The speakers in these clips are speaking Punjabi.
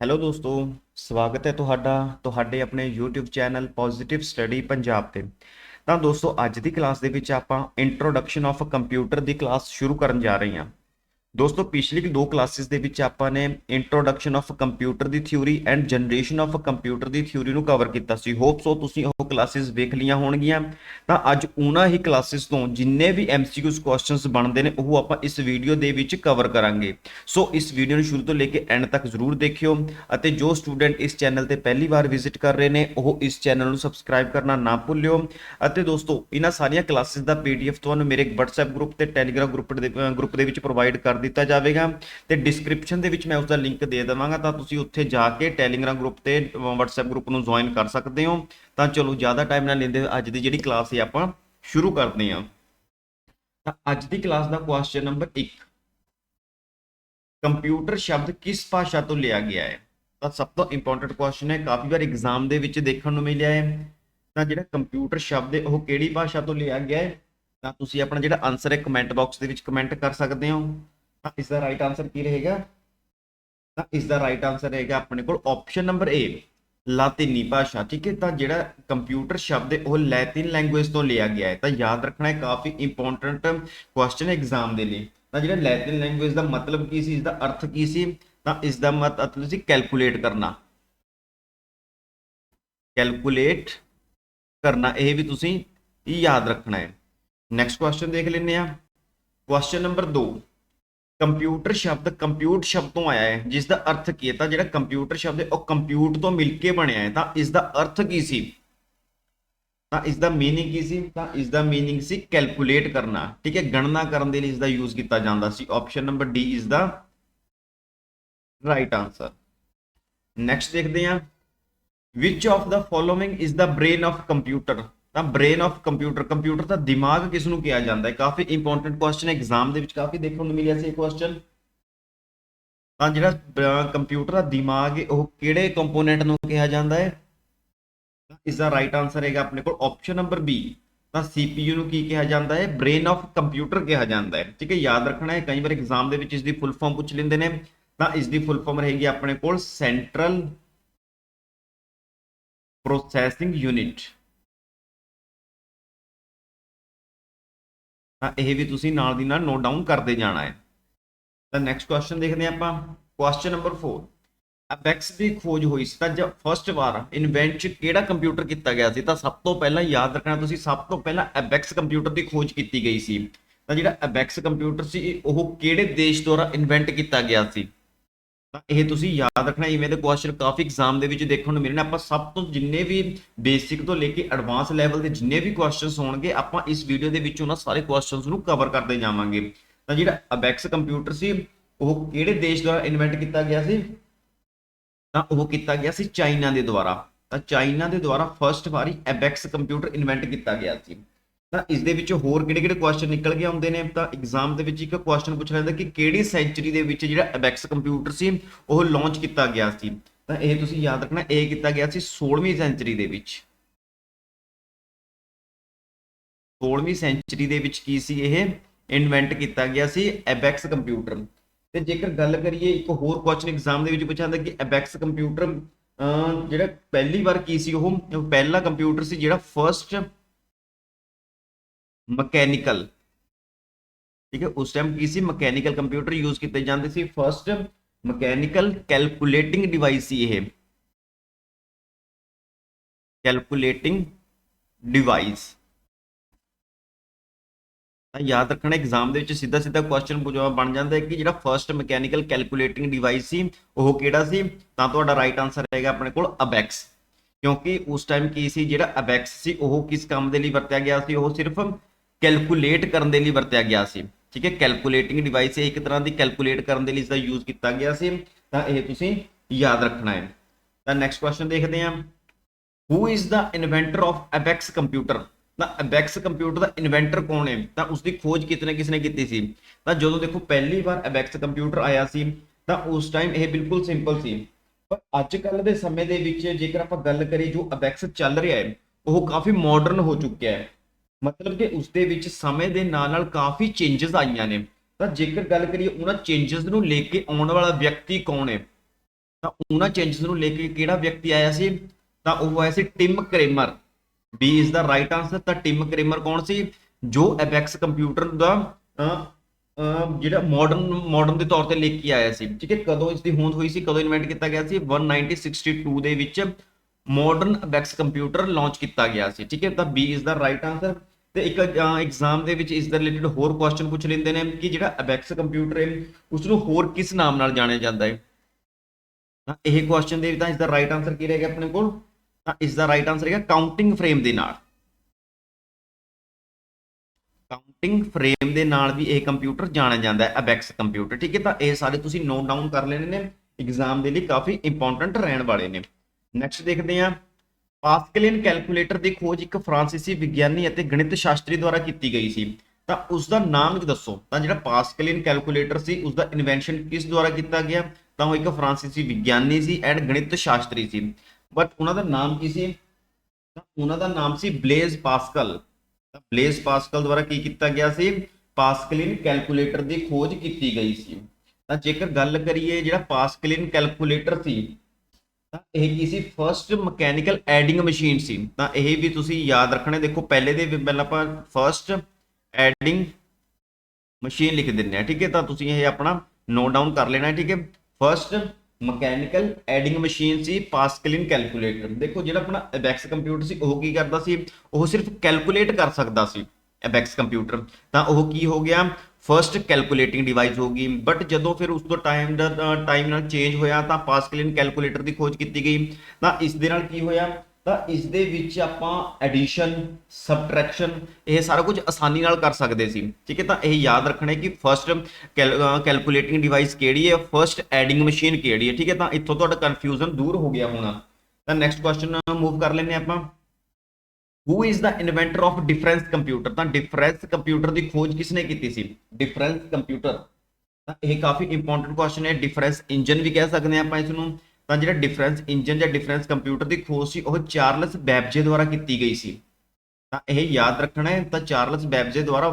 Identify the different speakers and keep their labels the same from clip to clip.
Speaker 1: ਹੈਲੋ ਦੋਸਤੋ, ਸਵਾਗਤ ਹੈ ਤੁਹਾਡਾ, ਤੁਹਾਡੇ ਆਪਣੇ YouTube channel positive study Punjab ਤੇ। ਤਾਂ ਦੋਸਤੋ, ਅੱਜ ਦੀ ਕਲਾਸ ਦੇ ਵਿੱਚ ਆਪਾਂ ਇੰਟਰੋਡਕਸ਼ਨ ਆਫ ਕੰਪਿਊਟਰ ਦੀ ਕਲਾਸ ਸ਼ੁਰੂ ਕਰਨ ਜਾ ਰਹੇ ਹਾਂ। ਦੋਸਤੋ, ਪਿਛਲੀ ਦੋ ਕਲਾਸਿਸ ਦੇ ਵਿੱਚ ਆਪਾਂ ਨੇ introduction of computer the theory and generation of computer the theory ਨੂੰ ਕਵਰ ਕੀਤਾ ਸੀ। ਹੋਪ ਸੋ ਤੁਸੀਂ ਉਹ ਕਲਾਸਿਸ ਵੇਖ ਲੀਆਂ ਹੋਣਗੀਆਂ। ਤਾਂ ਅੱਜ ਉਹਨਾਂ ਹੀ ਕਲਾਸਿਸ ਤੋਂ ਜਿੰਨੇ ਵੀ ਐਮਸੀਕਿਊਸ ਕੁਐਸਚਨਸ ਬਣਦੇ ਨੇ, ਉਹ ਆਪਾਂ ਇਸ ਵੀਡੀਓ ਦੇ ਵਿੱਚ ਕਵਰ ਕਰਾਂਗੇ। ਸੋ ਇਸ ਵੀਡੀਓ ਨੂੰ ਸ਼ੁਰੂ ਤੋਂ ਲੈ ਕੇ ਐਂਡ ਤੱਕ ਜ਼ਰੂਰ ਦੇਖਿਓ ਅਤੇ ਜੋ ਸਟੂਡੈਂਟ ਇਸ ਚੈਨਲ ਤੇ ਪਹਿਲੀ ਵਾਰ ਵਿਜ਼ਿਟ ਕਰ ਰਹੇ ਨੇ, ਉਹ ਇਸ ਚੈਨਲ ਨੂੰ ਸਬਸਕ੍ਰਾਈਬ ਕਰਨਾ ਨਾ ਭੁੱਲਿਓ। ਅਤੇ ਦੋਸਤੋ, ਇਹਨਾਂ ਸਾਰੀਆਂ ਕਲਾਸਿਸ ਦਾ ਪੀਡੀਐਫ ਤੁਹਾਨੂੰ ਮੇਰੇ WhatsApp ਗਰੁੱਪ ਤੇ Telegram ਗਰੁੱਪ ਦੇ ਗਰੁੱਪ ਦੇ ਵਿੱਚ ਪ੍ਰੋਵਾਈਡ ਕਰ ਦਿੱਤਾ ਜਾਵੇਗਾ ਤੇ ਡਿਸਕ੍ਰਿਪਸ਼ਨ ਦੇ ਵਿੱਚ ਮੈਂ ਉਸ ਦਾ ਲਿੰਕ ਦੇ ਦੇਵਾਂਗਾ, ਤਾਂ ਤੁਸੀਂ ਉੱਥੇ ਜਾ ਕੇ ਟੈਲੀਗ੍ਰਾਮ ਗਰੁੱਪ ਤੇ WhatsApp ਗਰੁੱਪ ਨੂੰ ਜੁਆਇਨ ਕਰ ਸਕਦੇ ਹੋ। ਤਾਂ ਚਲੋ, ਜ਼ਿਆਦਾ ਟਾਈਮ ਨਾ ਲੈਂਦੇ ਹੋਏ ਅੱਜ ਦੀ ਜਿਹੜੀ ਕਲਾਸ ਹੈ ਆਪਾਂ ਸ਼ੁਰੂ ਕਰਦੇ ਹਾਂ। ਤਾਂ ਅੱਜ ਦੀ ਕਲਾਸ ਦਾ ਕੁਐਸਚਨ ਨੰਬਰ 1 ਕੰਪਿਊਟਰ ਸ਼ਬਦ ਕਿਸ ਭਾਸ਼ਾ ਤੋਂ ਲਿਆ ਗਿਆ ਹੈ? ਤਾਂ ਸਭ ਤੋਂ ਇੰਪੋਰਟੈਂਟ ਕੁਐਸਚਨ ਹੈ, ਕਾਫੀ ਵਾਰ ਐਗਜ਼ਾਮ ਦੇ ਵਿੱਚ ਦੇਖਣ ਨੂੰ ਮਿਲਿਆ ਹੈ। ਤਾਂ ਜਿਹੜਾ ਕੰਪਿਊਟਰ ਸ਼ਬਦ ਹੈ, ਉਹ ਕਿਹੜੀ ਭਾਸ਼ਾ ਤੋਂ ਲਿਆ ਗਿਆ ਹੈ? ਤਾਂ ਤੁਸੀਂ ਆਪਣਾ ਜਿਹੜਾ ਆਨਸਰ ਹੈ ਕਮੈਂਟ ਬਾਕਸ ਦੇ ਵਿੱਚ ਕਮੈਂਟ ਕਰ ਸਕਦੇ ਹੋ। ਇਸ ਦਾ ਰਾਈਟ ਆਨਸਰ ਕੀ ਰਹੇਗਾ? ਤਾਂ ਇਸ ਦਾ ਰਾਈਟ ਆਨਸਰ ਰਹੇਗਾ ਆਪਣੇ ਕੋਲ ਆਪਸ਼ਨ ਨੰਬਰ A, ਲਾਤੀਨੀ ਭਾਸ਼ਾ, ਠੀਕ ਹੈ? ਤਾਂ ਜਿਹੜਾ ਕੰਪਿਊਟਰ ਸ਼ਬਦ ਹੈ, ਉਹ ਲੈਤਿਨ ਲੈਂਗੁਏਜ ਤੋਂ ਲਿਆ ਗਿਆ ਹੈ। ਤਾਂ ਯਾਦ ਰੱਖਣਾ ਹੈ, ਕਾਫੀ ਇੰਪੋਰਟੈਂਟ ਕੁਐਸਚਨ ਹੈ ਐਗਜ਼ਾਮ ਦੇ ਲਈ। ਤਾਂ ਜਿਹੜਾ ਲੈਤਿਨ ਲੈਂਗੁਏਜ ਦਾ ਮਤਲਬ ਕੀ ਸੀ ਇਸ ਦਾ ਅਰਥ ਕੀ ਸੀ? ਤਾਂ ਇਸ ਦਾ ਮਤਲਬ ਸੀ ਕੈਲਕੂਲੇਟ ਕਰਨਾ। ਕੈਲਕੂਲੇਟ ਕਰਨਾ, ਇਹ ਵੀ ਤੁਸੀਂ ਯਾਦ ਰੱਖਣਾ ਹੈ। ਨੈਕਸਟ ਕੁਐਸਚਨ ਦੇਖ ਲੈਂਦੇ ਆ ਕੁਐਸਚਨ ਨੰਬਰ 2 ਕੰਪਿਊਟਰ ਸ਼ਬਦ ਕੰਪਿਊਟ ਸ਼ਬਦ ਤੋਂ ਆਇਆ ਹੈ ਜਿਸ ਦਾ ਅਰਥ ਕੀ ਹੈ? ਤਾਂ ਜਿਹੜਾ ਕੰਪਿਊਟਰ ਸ਼ਬਦ ਹੈ, ਉਹ ਕੰਪਿਊਟ ਤੋਂ ਮਿਲ ਕੇ ਬਣਿਆ ਹੈ। ਤਾਂ ਇਸ ਦਾ ਅਰਥ ਕੀ ਸੀ? ਤਾਂ ਇਸ ਦਾ ਮੀਨਿੰਗ ਕੀ ਸੀ? ਤਾਂ ਇਸ ਦਾ ਮੀਨਿੰਗ ਸੀ ਕੈਲਕੂਲੇਟ ਕਰਨਾ। ਠੀਕ ਹੈ, ਗਣਨਾ ਕਰਨ ਦੇ ਲਈ ਇਸ ਦਾ ਯੂਜ਼ ਕੀਤਾ ਜਾਂਦਾ ਸੀ। ਆਪਸ਼ਨ ਨੰਬਰ ਡੀ ਇਸ ਦਾ ਰਾਈਟ ਆਨਸਰ ਨੈਕਸਟ ਦੇਖਦੇ ਹਾਂ। Which of the following is the brain of computer ਤਾਂ ਬ੍ਰੇਨ ਆਫ ਕੰਪਿਊਟਰ ਕੰਪਿਊਟਰ ਦਾ ਦਿਮਾਗ ਕਿਸ ਨੂੰ ਕਿਹਾ ਜਾਂਦਾ ਹੈ? ਕਾਫੀ ਇੰਪੋਰਟੈਂਟ ਕੁਐਸਚਨ ਐਗਜ਼ਾਮ ਦੇ ਵਿੱਚ ਕਾਫੀ ਦੇਖਣ ਨੂੰ ਮਿਲਿਆ ਸੀ ਇਹ ਕੁਐਸਚਨ ਤਾਂ ਜਿਹੜਾ ਕੰਪਿਊਟਰ ਦਾ ਦਿਮਾਗ ਹੈ, ਉਹ ਕਿਹੜੇ ਕੰਪੋਨੈਂਟ ਨੂੰ ਕਿਹਾ ਜਾਂਦਾ ਹੈ? ਤਾਂ ਇਸ ਦਾ ਰਾਈਟ ਆਨਸਰ ਹੈਗਾ ਆਪਣੇ ਕੋਲ ਆਪਸ਼ਨ ਨੰਬਰ ਬੀ ਤਾਂ CPU ਨੂੰ ਕੀ ਕਿਹਾ ਜਾਂਦਾ ਹੈ? ਬ੍ਰੇਨ ਆਫ ਕੰਪਿਊਟਰ ਕਿਹਾ ਜਾਂਦਾ ਹੈ। ਠੀਕ ਹੈ, ਯਾਦ ਰੱਖਣਾ ਹੈ, ਕਈ ਵਾਰ ਐਗਜ਼ਾਮ ਦੇ ਵਿੱਚ ਇਸ ਦੀ ਫੁੱਲ ਫਾਰਮ ਪੁੱਛ ਲੈਂਦੇ ਨੇ। ਤਾਂ ਇਸ ਦੀ ਫੁੱਲ ਫਾਰਮ ਰਹੇਗੀ ਆਪਣੇ ਕੋਲ ਸੈਂਟਰਲ ਪ੍ਰੋਸੈਸਿੰਗ ਯੂਨਿਟ ਤਾਂ ਇਹ ਵੀ ਤੁਸੀਂ ਨਾਲ ਦੀ ਨਾਲ ਨੋਟ ਡਾਊਨ ਕਰਦੇ ਜਾਣਾ ਹੈ। ਤਾਂ ਨੈਕਸਟ ਕੁਐਸਚਨ ਦੇਖਦੇ ਹਾਂ ਆਪਾਂ। ਕੁਐਸਚਨ ਨੰਬਰ 4 ਅਬੈਕਸ ਦੀ ਖੋਜ ਹੋਈ ਸੀ ਤਾਂ ਜਦ ਫਸਟ ਵਾਰ ਇਨਵੈਂਟ ਕਿਹੜਾ ਕੰਪਿਊਟਰ ਕੀਤਾ ਗਿਆ ਸੀ? ਤਾਂ ਸਭ ਤੋਂ ਪਹਿਲਾਂ ਯਾਦ ਰੱਖਣਾ ਤੁਸੀਂ, ਸਭ ਤੋਂ ਪਹਿਲਾਂ ਅਬੈਕਸ ਕੰਪਿਊਟਰ ਦੀ ਖੋਜ ਕੀਤੀ ਗਈ ਸੀ। ਤਾਂ ਜਿਹੜਾ ਅਬੈਕਸ ਕੰਪਿਊਟਰ ਸੀ ਉਹ ਕਿਹੜੇ ਦੇਸ਼ ਦੁਆਰਾ ਇਨਵੈਂਟ ਕੀਤਾ ਗਿਆ ਸੀ? ਇਹ ਤੁਸੀਂ ਯਾਦ ਰੱਖਣਾ ਇਵੇਂ ਦੇ ਕੁਐਸਚਨ ਕਾਫੀ ਐਗਜ਼ਾਮ ਦੇ ਵਿੱਚ ਦੇਖਣ ਨੂੰ ਮਿਲਣੇ। ਆਪਾਂ ਸਭ ਤੋਂ ਜਿੰਨੇ ਵੀ ਬੇਸਿਕ ਤੋਂ ਲੈ ਕੇ ਐਡਵਾਂਸ ਲੈਵਲ ਦੇ ਜਿੰਨੇ ਵੀ ਕੁਐਸਚਨਸ ਹੋਣਗੇ, ਆਪਾਂ ਇਸ ਵੀਡੀਓ ਦੇ ਵਿੱਚ ਉਹਨਾਂ ਸਾਰੇ ਕੁਐਸਚਨਸ ਨੂੰ ਕਵਰ ਕਰਦੇ ਜਾਵਾਂਗੇ। ਤਾਂ ਜਿਹੜਾ ਅਬੈਕਸ ਕੰਪਿਊਟਰ ਸੀ, ਉਹ ਕਿਹੜੇ ਦੇਸ਼ ਦੁਆਰਾ ਇਨਵੈਂਟ ਕੀਤਾ ਗਿਆ ਸੀ? ਤਾਂ ਉਹ ਕੀਤਾ ਗਿਆ ਸੀ ਚਾਈਨਾ ਦੇ ਦੁਆਰਾ। ਤਾਂ ਚਾਈਨਾ ਦੇ ਦੁਆਰਾ ਫਰਸਟ ਵਾਰੀ ਐਬੈਕਸ ਕੰਪਿਊਟਰ ਇਨਵੈਂਟ ਕੀਤਾ ਗਿਆ ਸੀ। ਤਾਂ ਇਸ ਦੇ ਵਿੱਚ ਹੋਰ ਕਿਹੜੇ ਕਿਹੜੇ ਕੁਐਸਚਨ ਨਿਕਲ ਕੇ ਆਉਂਦੇ ਨੇ? ਤਾਂ ਐਗਜ਼ਾਮ ਦੇ ਵਿੱਚ ਇੱਕ ਕੁਐਸਚਨ ਪੁੱਛ ਲੈਂਦਾ ਕਿ ਕਿਹੜੀ ਸੈਂਚਰੀ ਦੇ ਵਿੱਚ ਜਿਹੜਾ ਅਬੈਕਸ ਕੰਪਿਊਟਰ ਸੀ, ਉਹ ਲਾਂਚ ਕੀਤਾ ਗਿਆ ਸੀ? ਤਾਂ ਇਹ ਤੁਸੀਂ ਯਾਦ ਰੱਖਣਾ, ਇਹ ਕੀਤਾ ਗਿਆ ਸੀ 16ਵੀਂ ਸੈਂਚਰੀ ਦੇ ਵਿੱਚ। 16ਵੀਂ ਸੈਂਚਰੀ ਦੇ ਵਿੱਚ ਕੀ ਸੀ ਇਹ? ਇਨਵੈਂਟ ਕੀਤਾ ਗਿਆ ਸੀ ਐਬੈਕਸ ਕੰਪਿਊਟਰ ਤੇ ਜੇਕਰ ਗੱਲ ਕਰੀਏ, ਇੱਕ ਹੋਰ ਕੁਐਸਚਨ ਐਗਜ਼ਾਮ ਦੇ ਵਿੱਚ ਪੁੱਛਿਆ ਜਾਂਦਾ ਕਿ ਐਬੈਕਸ ਕੰਪਿਊਟਰ ਜਿਹੜਾ ਪਹਿਲੀ ਵਾਰ ਕੀ ਸੀ ਉਹ? ਪਹਿਲਾ ਕੰਪਿਊਟਰ ਸੀ ਜਿਹੜਾ ਫਰਸਟ ਮਕੈਨੀਕਲ। ਠੀਕ ਹੈ, ਉਸ ਟਾਈਮ ਕੀ ਸੀ? ਮਕੈਨੀਕਲ ਕੰਪਿਊਟਰ ਯੂਜ਼ ਕੀਤੇ ਜਾਂਦੇ ਸੀ। ਫਰਸਟ ਮਕੈਨੀਕਲ ਕੈਲਕੂਲੇਟਿੰਗ ਡਿਵਾਈਸ ਸੀ ਇਹ। ਕੈਲਕੂਲੇਟਿੰਗ ਡਿਵਾਈਸ ਤਾਂ ਯਾਦ ਰੱਖਣਾ ਐਗਜ਼ਾਮ ਦੇ ਵਿੱਚ ਸਿੱਧਾ ਸਿੱਧਾ ਕੁਐਸਚਨ ਜਵਾਬ ਬਣ ਜਾਂਦਾ ਹੈ ਕਿ ਜਿਹੜਾ ਫਰਸਟ ਮਕੈਨੀਕਲ ਕੈਲਕੂਲੇਟਿੰਗ ਡਿਵਾਈਸ ਸੀ, ਉਹ ਕਿਹੜਾ ਸੀ? ਤਾਂ ਤੁਹਾਡਾ ਰਾਈਟ ਆਨਸਰ ਹੈਗਾ ਆਪਣੇ ਕੋਲ ਅਬੈਕਸ ਕਿਉਂਕਿ ਉਸ ਟਾਈਮ ਕੀ ਸੀ? ਜਿਹੜਾ ਅਬੈਕਸ ਸੀ, ਉਹ ਕਿਸ ਕੰਮ ਦੇ ਲਈ ਵਰਤਿਆ ਗਿਆ ਸੀ? ਉਹ ਸਿਰਫ ਕੈਲਕੂਲੇਟ ਕਰਨ ਦੇ ਲਈ ਵਰਤਿਆ ਗਿਆ ਸੀ। ਠੀਕ ਹੈ, ਕੈਲਕੂਲੇਟਿੰਗ ਡਿਵਾਈਸ ਹੈ ਇੱਕ ਤਰ੍ਹਾਂ ਦੀ ਕੈਲਕੂਲੇਟ ਕਰਨ ਦੇ ਲਈ ਇਸ ਦਾ ਯੂਜ਼ ਕੀਤਾ ਗਿਆ ਸੀ। ਤਾਂ ਇਹ ਤੁਸੀਂ ਯਾਦ ਰੱਖਣਾ ਹੈ। ਤਾਂ ਨੈਕਸਟ ਕੁਐਸਚਨ ਦੇਖਦੇ ਹਾਂ। Who is the inventor of abacus computer ਤਾਂ ਅਬੈਕਸ ਕੰਪਿਊਟਰ ਦਾ ਇਨਵੈਂਟਰ ਕੌਣ ਹੈ? ਤਾਂ ਉਸ ਦੀ ਖੋਜ ਕਿਤਨੇ ਕਿਸ ਨੇ ਕੀਤੀ ਸੀ? ਤਾਂ ਜਦੋਂ ਦੇਖੋ ਪਹਿਲੀ ਵਾਰ ਅਬੈਕਸ ਕੰਪਿਊਟਰ ਆਇਆ ਸੀ, ਤਾਂ ਉਸ ਟਾਈਮ ਇਹ ਬਿਲਕੁਲ ਸਿੰਪਲ ਸੀ। ਪਰ ਅੱਜ ਕੱਲ ਦੇ ਸਮੇਂ ਦੇ ਵਿੱਚ ਜੇਕਰ ਆਪਾਂ ਗੱਲ ਕਰੀਏ ਜੋ ਅਬੈਕਸ ਚੱਲ ਰਿਹਾ ਹੈ, ਉਹ ਕਾਫੀ ਮਾਡਰਨ ਹੋ ਚੁੱਕਿਆ ਹੈ। ਮਤਲਬ ਕਿ ਉਸ ਦੇ ਵਿੱਚ ਸਮੇਂ ਦੇ ਨਾਲ ਨਾਲ ਕਾਫੀ ਚੇਂਜਸ ਆਈਆਂ ਨੇ। ਤਾਂ ਜੇਕਰ ਗੱਲ ਕਰੀਏ ਉਹਨਾਂ ਚੇਂਜਸ ਨੂੰ ਲੈ ਕੇ ਆਉਣ ਵਾਲਾ ਵਿਅਕਤੀ ਕੌਣ ਹੈ? ਤਾਂ ਉਹਨਾਂ ਚੇਂਜਸ ਨੂੰ ਲੈ ਕੇ ਕਿਹੜਾ ਵਿਅਕਤੀ ਆਇਆ ਸੀ? ਤਾਂ ਉਹ ਆਇਆ ਸੀ Tim Kramer B is the right answer ਤਾਂ ਟਿਮ ਕ੍ਰੇਮਰ ਕੌਣ ਸੀ? ਜੋ ਐਬੈਕਸ ਕੰਪਿਊਟਰ ਦਾ ਜਿਹੜਾ ਮਾਡਰਨ ਮਾਡਰਨ ਦੇ ਤੌਰ ਤੇ ਲੈ ਕੇ ਆਇਆ ਸੀ। ਠੀਕ ਹੈ, ਕਦੋਂ ਇਸ ਦੀ ਹੋਂਦ ਹੋਈ ਸੀ, ਕਦੋਂ ਇਨਵੈਂਟ ਕੀਤਾ ਗਿਆ ਸੀ? 1962 ਦੇ ਵਿੱਚ ਮਾਡਰਨ ਐਬੈਕਸ ਕੰਪਿਊਟਰ ਲਾਂਚ ਕੀਤਾ ਗਿਆ ਸੀ। ਠੀਕ ਹੈ, ਤਾਂ B is the right answer ਤੇ ਇੱਕ ਐਗਜ਼ਾਮ ਦੇ ਵਿੱਚ ਇਸ ਦੇ ਰਿਲੇਟਡ ਹੋਰ ਕੁਐਸਚਨ ਪੁੱਛ ਲੈਂਦੇ ਨੇ ਕਿ ਜਿਹੜਾ ਅਬੈਕਸ ਕੰਪਿਊਟਰ ਹੈ ਉਸ ਨੂੰ ਹੋਰ ਕਿਸ ਨਾਮ ਨਾਲ ਜਾਣਿਆ ਜਾਂਦਾ ਹੈ? ਤਾਂ ਇਹ ਕੁਐਸਚਨ ਦੇ ਤਾਂ ਇਸ ਦਾ ਰਾਈਟ ਆਨਸਰ ਕੀ ਰਹੇਗਾ ਆਪਣੇ ਕੋਲ? ਤਾਂ ਇਸ ਦਾ ਰਾਈਟ ਆਨਸਰ ਹੈਗਾ ਕਾਊਂਟਿੰਗ ਫਰੇਮ ਦੇ ਨਾਲ। ਕਾਊਂਟਿੰਗ ਫਰੇਮ ਦੇ ਨਾਲ ਵੀ ਇਹ ਕੰਪਿਊਟਰ ਜਾਣਿਆ ਜਾਂਦਾ ਹੈ ਅਬੈਕਸ ਕੰਪਿਊਟਰ ਠੀਕ ਹੈ? ਤਾਂ ਇਹ ਸਾਰੇ ਤੁਸੀਂ ਨੋਟ ਡਾਊਨ ਕਰ ਲੈਣੇ ਨੇ ਐਗਜ਼ਾਮ ਦੇ ਲਈ ਕਾਫੀ ਇੰਪੋਰਟੈਂਟ ਰਹਿਣ ਵਾਲੇ ਨੇ। ਨੈਕਸਟ ਦੇਖਦੇ ਹਾਂ। ਪਾਸਕਲੀਨ ਕੈਲਕੂਲੇਟਰ ਦੀ ਖੋਜ ਇੱਕ ਫਰਾਂਸੀਸੀ ਵਿਗਿਆਨੀ ਅਤੇ ਗਣਿਤ ਸ਼ਾਸਤਰੀ ਦੁਆਰਾ ਕੀਤੀ ਗਈ ਸੀ। ਤਾਂ ਉਸ ਦਾ ਨਾਮ ਦੱਸੋ। ਤਾਂ ਜਿਹੜਾ ਪਾਸਕਲੀਨ ਕੈਲਕੂਲੇਟਰ ਸੀ ਉਸ ਦਾ ਇਨਵੈਂਸ਼ਨ ਕਿਸ ਦੁਆਰਾ ਕੀਤਾ ਗਿਆ? ਤਾਂ ਉਹ ਇੱਕ ਫਰਾਂਸੀਸੀ ਵਿਗਿਆਨੀ ਸੀ ਐਂਡ ਗਣਿਤ ਸ਼ਾਸਤਰੀ ਸੀ। ਬਟ ਉਹਨਾਂ ਦਾ ਨਾਮ ਕੀ ਸੀ? ਤਾਂ ਉਹਨਾਂ ਦਾ ਨਾਮ ਸੀ ਬਲੇਜ਼ ਪਾਸਕਲ ਤਾਂ ਬਲੇਜ਼ ਪਾਸਕਲ ਦੁਆਰਾ ਕੀ ਕੀਤਾ ਗਿਆ ਸੀ? ਪਾਸਕਲਿਨ ਕੈਲਕੂਲੇਟਰ ਦੀ ਖੋਜ ਕੀਤੀ ਗਈ ਸੀ। ਤਾਂ ਜੇਕਰ ਗੱਲ ਕਰੀਏ ਜਿਹੜਾ ਪਾਸਕਲਿਨ ਕੈਲਕੂਲੇਟਰ ਸੀ ਤਾਂ ਇਹ ਕੀ ਸੀ? ਫਰਸਟ ਮਕੈਨੀਕਲ ਐਡਿੰਗ ਮਸ਼ੀਨ ਸੀ। ਤਾਂ ਇਹ ਵੀ ਤੁਸੀਂ ਯਾਦ ਰੱਖਣਾ। ਦੇਖੋ, ਪਹਿਲੇ ਦੇ ਵੀ ਪਹਿਲਾਂ ਆਪਾਂ ਫਰਸਟ ਐਡਿੰਗ ਮਸ਼ੀਨ ਲਿਖ ਦਿੰਦੇ ਆ ਠੀਕ ਹੈ? ਤਾਂ ਤੁਸੀਂ ਇਹ ਆਪਣਾ ਨੋਟ ਡਾਊਨ ਕਰ ਲੈਣਾ, ਠੀਕ ਹੈ? ਫਰਸਟ ਮਕੈਨੀਕਲ ਐਡਿੰਗ ਮਸ਼ੀਨ ਸੀ ਪਾਸਕਲਿਨ ਕੈਲਕੂਲੇਟਰ ਦੇਖੋ, ਜਿਹੜਾ ਆਪਣਾ ਐਬੈਕਸ ਕੰਪਿਊਟਰ ਸੀ, ਉਹ ਕੀ ਕਰਦਾ ਸੀ? ਉਹ ਸਿਰਫ ਕੈਲਕੂਲੇਟ ਕਰ ਸਕਦਾ ਸੀ। ਐਬੈਕਸ ਕੰਪਿਊਟਰ ਤਾਂ ਉਹ ਕੀ ਹੋ ਗਿਆ? ਫਰਸਟ ਕੈਲਕੂਲੇਟਿੰਗ ਡਿਵਾਈਸ ਹੋ ਗਈ ਬਟ ਜਦੋਂ ਫਿਰ ਉਸ ਤੋਂ ਟਾਈਮ ਦਾ ਟਾਈਮ ਨਾਲ ਚੇਂਜ ਹੋਇਆ, ਤਾਂ ਪਾਸਕਲਿਨ ਕੈਲਕੂਲੇਟਰ ਦੀ ਖੋਜ ਕੀਤੀ ਗਈ। ਤਾਂ ਇਸ ਦੇ ਨਾਲ ਕੀ ਹੋਇਆ? ਤਾਂ ਇਸ ਦੇ ਵਿੱਚ ਆਪਾਂ ਐਡੀਸ਼ਨ ਸਬਟ੍ਰੈਕਸ਼ਨ ਇਹ ਸਾਰਾ ਕੁਝ ਆਸਾਨੀ ਨਾਲ ਕਰ ਸਕਦੇ ਸੀ। ਠੀਕ ਹੈ, ਤਾਂ ਇਹ ਯਾਦ ਰੱਖਣਾ ਹੈ ਕਿ ਫਰਸਟ ਕੈਲਕੂਲੇਟਿੰਗ ਡਿਵਾਈਸ ਕਿਹੜੀ ਹੈ? ਫਰਸਟ ਐਡਿੰਗ ਮਸ਼ੀਨ ਕਿਹੜੀ ਹੈ? ਠੀਕ ਹੈ, ਤਾਂ ਇੱਥੋਂ ਤੁਹਾਡਾ ਕਨਫਿਊਜ਼ਨ ਦੂਰ ਹੋ ਗਿਆ ਹੋਣਾ। ਤਾਂ ਨੈਕਸਟ ਕੁਐਸਚਨ ਮੂਵ ਕਰ ਲੈਂਦੇ ਹਾਂ ਆਪਾਂ। Who is the inventor of difference computer ਤਾਂ ਡਿਫਰੈਂਸ ਕੰਪਿਊਟਰ ਦੀ ਖੋਜ ਕਿਸਨੇ ਕੀਤੀ ਸੀ? ਡਿਫਰੈਂਸ ਕੰਪਿਊਟਰ ਤਾਂ ਇਹ ਕਾਫੀ ਇੰਪੋਰਟੈਂਟ ਕੁਐਸਚਨ ਹੈ। ਡਿਫਰੈਂਸ ਇੰਜਨ ਵੀ ਕਹਿ ਸਕਦੇ ਹਾਂ ਆਪਾਂ ਇਸ ਨੂੰ ਤਾਂ ਜਿਹੜਾ ਡਿਫਰੈਂਸ ਇੰਜਨ ਜਾਂ ਡਿਫਰੈਂਸ ਕੰਪਿਊਟਰ ਦੀ ਖੋਜ ਸੀ, ਉਹ ਚਾਰਲਸ ਬੈਬਜੇ ਦੁਆਰਾ ਕੀਤੀ ਗਈ ਸੀ। ਤਾਂ ਇਹ ਯਾਦ ਰੱਖਣਾ ਹੈ। ਤਾਂ ਚਾਰਲਸ ਬੈਬਜੇ ਦੁਆਰਾ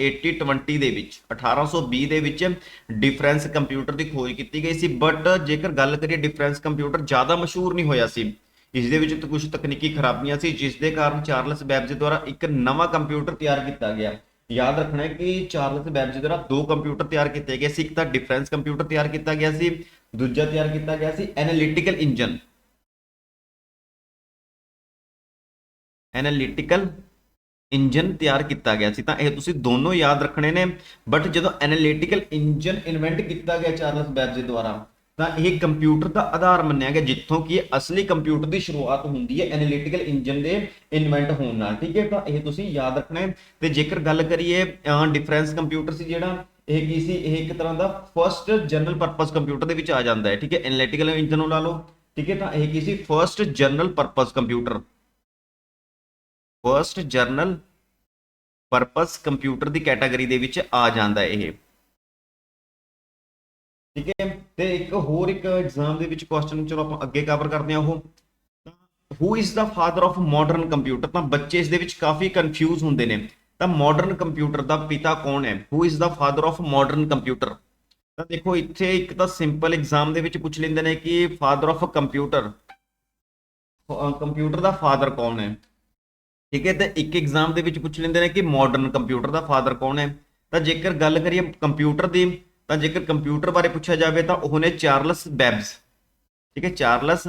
Speaker 1: 1820 ਦੇ ਵਿੱਚ 1820 ਦੇ ਵਿੱਚ ਡਿਫਰੈਂਸ ਕੰਪਿਊਟਰ ਦੀ ਖੋਜ ਕੀਤੀ ਗਈ ਸੀ। ਬਟ ਜੇਕਰ ਗੱਲ ਕਰੀਏ ਡਿਫਰੈਂਸ ਕੰਪਿਊਟਰ ਜ਼ਿਆਦਾ ਮਸ਼ਹੂਰ ਨਹੀਂ ਹੋਇਆ ਸੀ। ਇਸ ਦੇ ਵਿੱਚ ਕੁਝ ਤਕਨੀਕੀ ਖਰਾਬੀਆਂ ਸੀ, ਜਿਸ ਦੇ ਕਾਰਨ ਚਾਰਲਸ ਬੈਬਜੇ ਦੁਆਰਾ ਇੱਕ ਨਵਾਂ ਕੰਪਿਊਟਰ ਤਿਆਰ ਕੀਤਾ ਗਿਆ। ਯਾਦ ਰੱਖਣਾ ਹੈ ਕਿ ਚਾਰਲਸ ਬੈਬਜੇ ਦੁਆਰਾ ਦੋ ਕੰਪਿਊਟਰ ਤਿਆਰ ਕੀਤੇ ਗਏ ਸੀ, ਇੱਕ ਤਾਂ ਡਿਫਰੈਂਸ ਕੰਪਿਊਟਰ ਤਿਆਰ ਕੀਤਾ ਗਿਆ ਸੀ, ਦੂਜਾ ਤਿਆਰ ਕੀਤਾ ਗਿਆ ਸੀ ਐਨਾਲਿਟੀਕਲ ਇੰਜਨ। ਐਨਾਲਿਟੀਕਲ ਇੰਜਨ ਤਿਆਰ ਕੀਤਾ ਗਿਆ ਸੀ, ਤਾਂ ਇਹ ਤੁਸੀਂ ਦੋਨੋਂ ਯਾਦ ਰੱਖਣੇ ਨੇ, ਬਟ ਜਦੋਂ ਐਨਾਲਿਟੀਕਲ ਇੰਜਨ ਇਨਵੈਂਟ ਕੀਤਾ ਗਿਆ ਚਾਰਲਸ ਬੈਬਜੇ ਦੁਆਰਾ ਤਾਂ ਇਹ ਕੰਪਿਊਟਰ ਦਾ ਆਧਾਰ ਮੰਨਿਆ ਗਿਆ, ਜਿੱਥੋਂ ਕਿ ਅਸਲੀ ਕੰਪਿਊਟਰ ਦੀ ਸ਼ੁਰੂਆਤ ਹੁੰਦੀ ਹੈ ਐਨਾਲਿਟੀਕਲ ਇੰਜਨ ਦੇ ਇਨਵੈਂਟ ਹੋਣ ਨਾਲ, ਠੀਕ ਹੈ? ਤਾਂ ਇਹ ਤੁਸੀਂ ਯਾਦ ਰੱਖਣਾ ਹੈ। ਤੇ ਜੇਕਰ ਗੱਲ ਕਰੀਏ ਡਿਫਰੈਂਸ ਕੰਪਿਊਟਰ ਸੀ ਜਿਹੜਾ, ਇਹ ਕੀ ਸੀ? ਇਹ ਇੱਕ ਤਰ੍ਹਾਂ ਦਾ ਫਰਸਟ ਜਨਰਲ ਪਰਪਸ ਕੰਪਿਊਟਰ ਦੇ ਵਿੱਚ ਆ ਜਾਂਦਾ ਹੈ, ਠੀਕ ਹੈ? ਐਨਾਲਿਟੀਕਲ ਇੰਜਨ ਨੂੰ ਲਾ ਲਓ, ਠੀਕ ਹੈ? ਤਾਂ ਇਹ ਕੀ ਸੀ? First general purpose computer first general purpose computer ਦੀ ਕੈਟਾਗਰੀ ਦੇ ਵਿੱਚ ਆ ਜਾਂਦਾ ਹੈ ਇਹ। ਠੀਕ ਹੈ? ਤੇ ਇੱਕ ਹੋਰ ਇੱਕ ਐਗਜ਼ਾਮ ਦੇ ਵਿੱਚ ਕੁਐਸਚਨ ਚਲੋ ਆਪਾਂ ਅੱਗੇ ਕਵਰ ਕਰਦੇ ਹਾਂ, ਉਹ who is the father of modern computer ਤਾਂ ਬੱਚੇ ਇਸ ਦੇ ਵਿੱਚ ਕਾਫੀ ਕਨਫਿਊਜ਼ ਹੁੰਦੇ ਨੇ। ਤਾਂ ਮਾਡਰਨ ਕੰਪਿਊਟਰ ਦਾ ਪਿਤਾ ਕੌਣ ਹੈ? Who is the father of modern computer ਤਾਂ ਦੇਖੋ, ਇੱਥੇ ਇੱਕ ਤਾਂ ਸਿੰਪਲ ਐਗਜ਼ਾਮ ਦੇ ਵਿੱਚ ਪੁੱਛ ਲੈਂਦੇ ਨੇ ਕਿ ਫਾਦਰ ਆਫ ਕੰਪਿਊਟਰ ਕੰਪਿਊਟਰ ਦਾ ਫਾਦਰ ਕੌਣ ਹੈ? ਠੀਕ ਹੈ, ਤਾਂ ਇੱਕ ਐਗਜ਼ਾਮ ਦੇ ਵਿੱਚ ਪੁੱਛ ਲੈਂਦੇ ਨੇ ਕਿ ਮਾਡਰਨ ਕੰਪਿਊਟਰ ਦਾ ਫਾਦਰ ਕੌਣ ਹੈ? ਤਾਂ ਜੇਕਰ ਗੱਲ ਕਰੀਏ ਕੰਪਿਊਟਰ ਦੀ ਤਾਂ ਜੇਕਰ ਕੰਪਿਊਟਰ ਬਾਰੇ ਪੁੱਛਿਆ ਜਾਵੇ ਤਾਂ ਉਹ ਨੇ ਚਾਰਲਸ ਬੈਬਸ, ਠੀਕ ਹੈ, ਚਾਰਲਸ